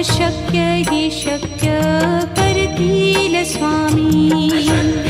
अशक्य ही शक्य परतील स्वामी।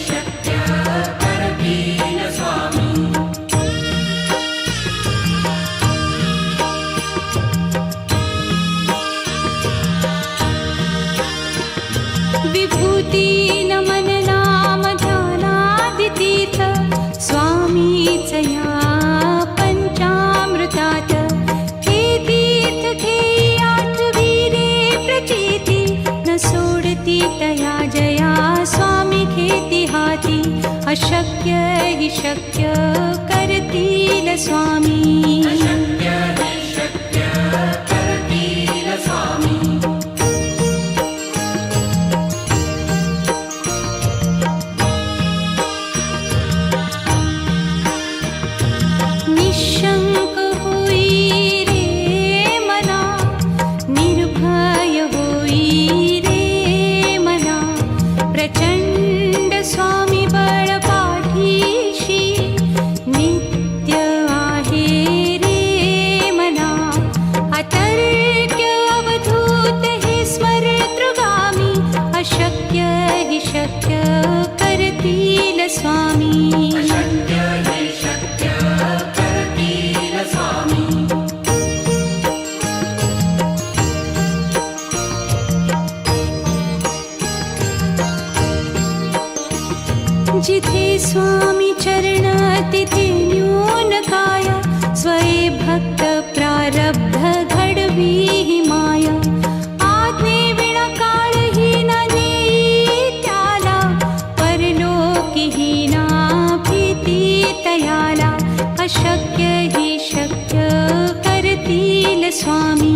शक्य करतील स्वामी? तिथि स्वामी चरणातिथि न्यूनकाय स्वयम् भक्तप्रारब्धगढवीमाया आग्ने विणाकालहीना नित्या परलोकिहीनाप्रति तयाला अशक्य हि शक्य करतील न स्वामी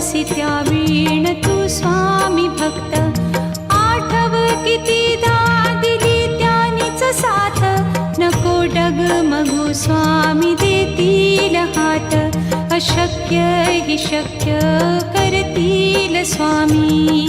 सिध्या त्या वीण तू स्वामी भक्त. आठव किती दिली त्यानीच साथ. नको डगमगू स्वामी देतील हात. अशक्य हि शक्य करतील स्वामी.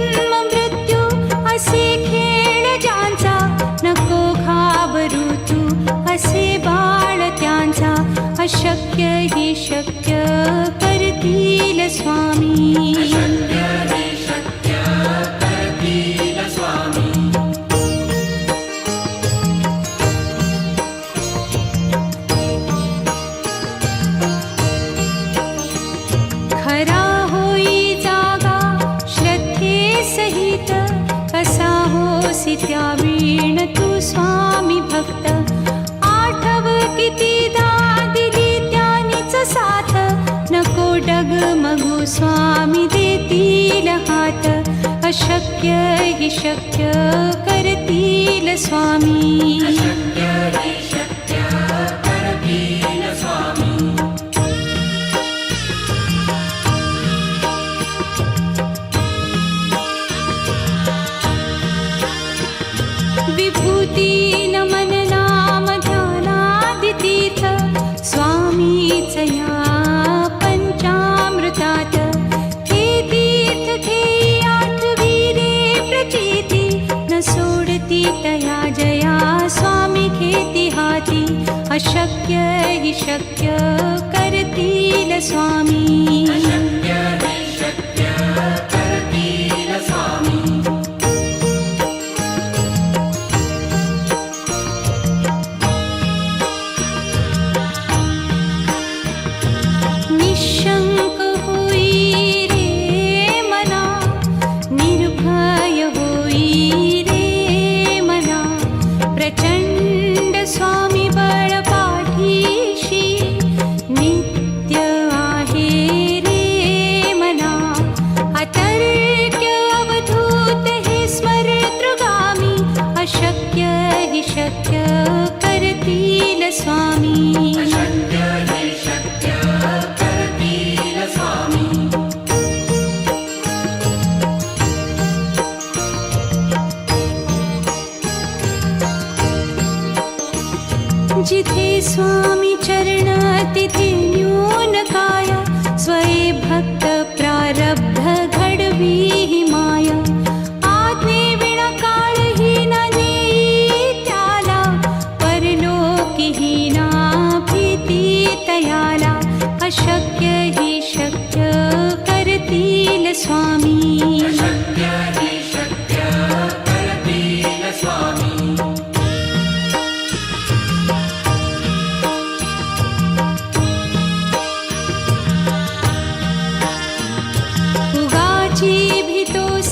असे बाळ त्यांचा अशक्य ही शक्य शक्य करतील स्वामी. जिथे स्वामी चरण तिथे न्यून काय स्वये भक्त प्रारब्ध घडवी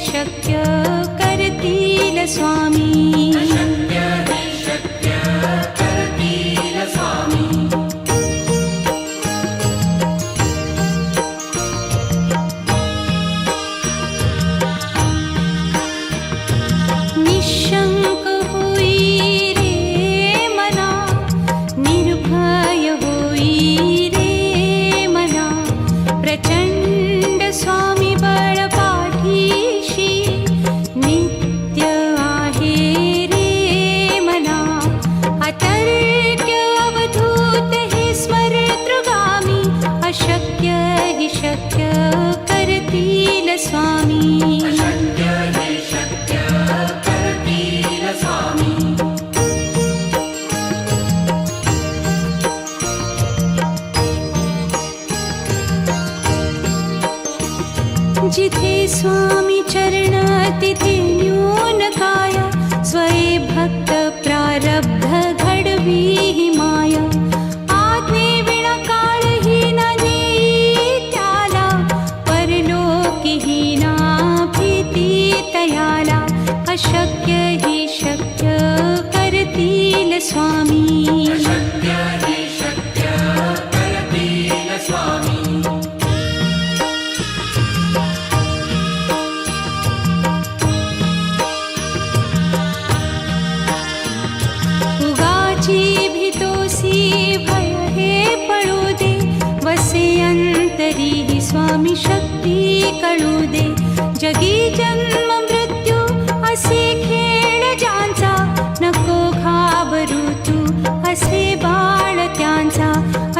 शक्य करतील स्वामी. स्वामी अशक्य ही शक्य करतील स्वामी। उगाची भीतोसी भय हे पळू दे वसे अंतरी ही स्वामी शक्ती कळू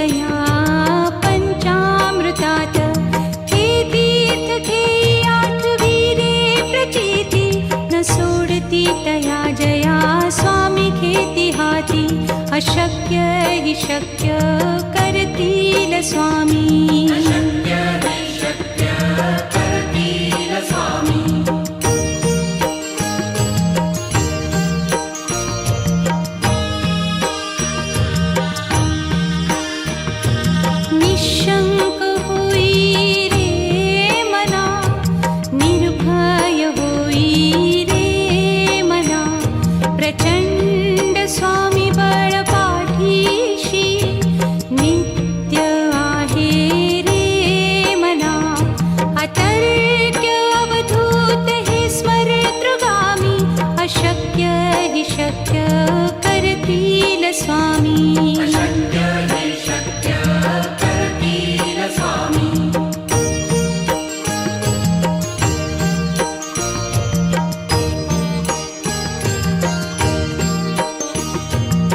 तया पञ्चामृतात् केतीत घेया वीरे प्रचेति न सोडति तया जया स्वामी खीतिहाति अशक्य हि शक्य करति स्वामी।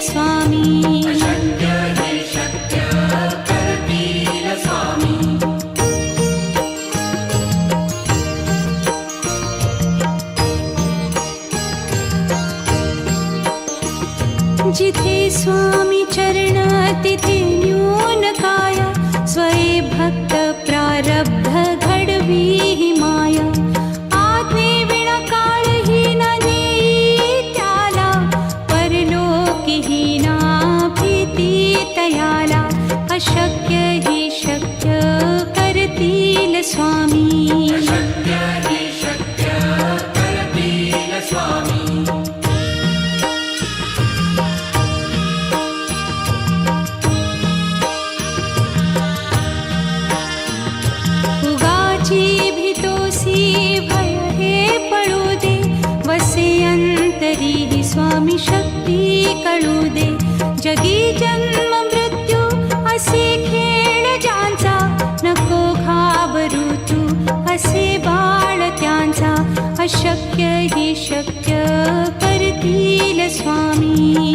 स्वामी शक्य स्वामी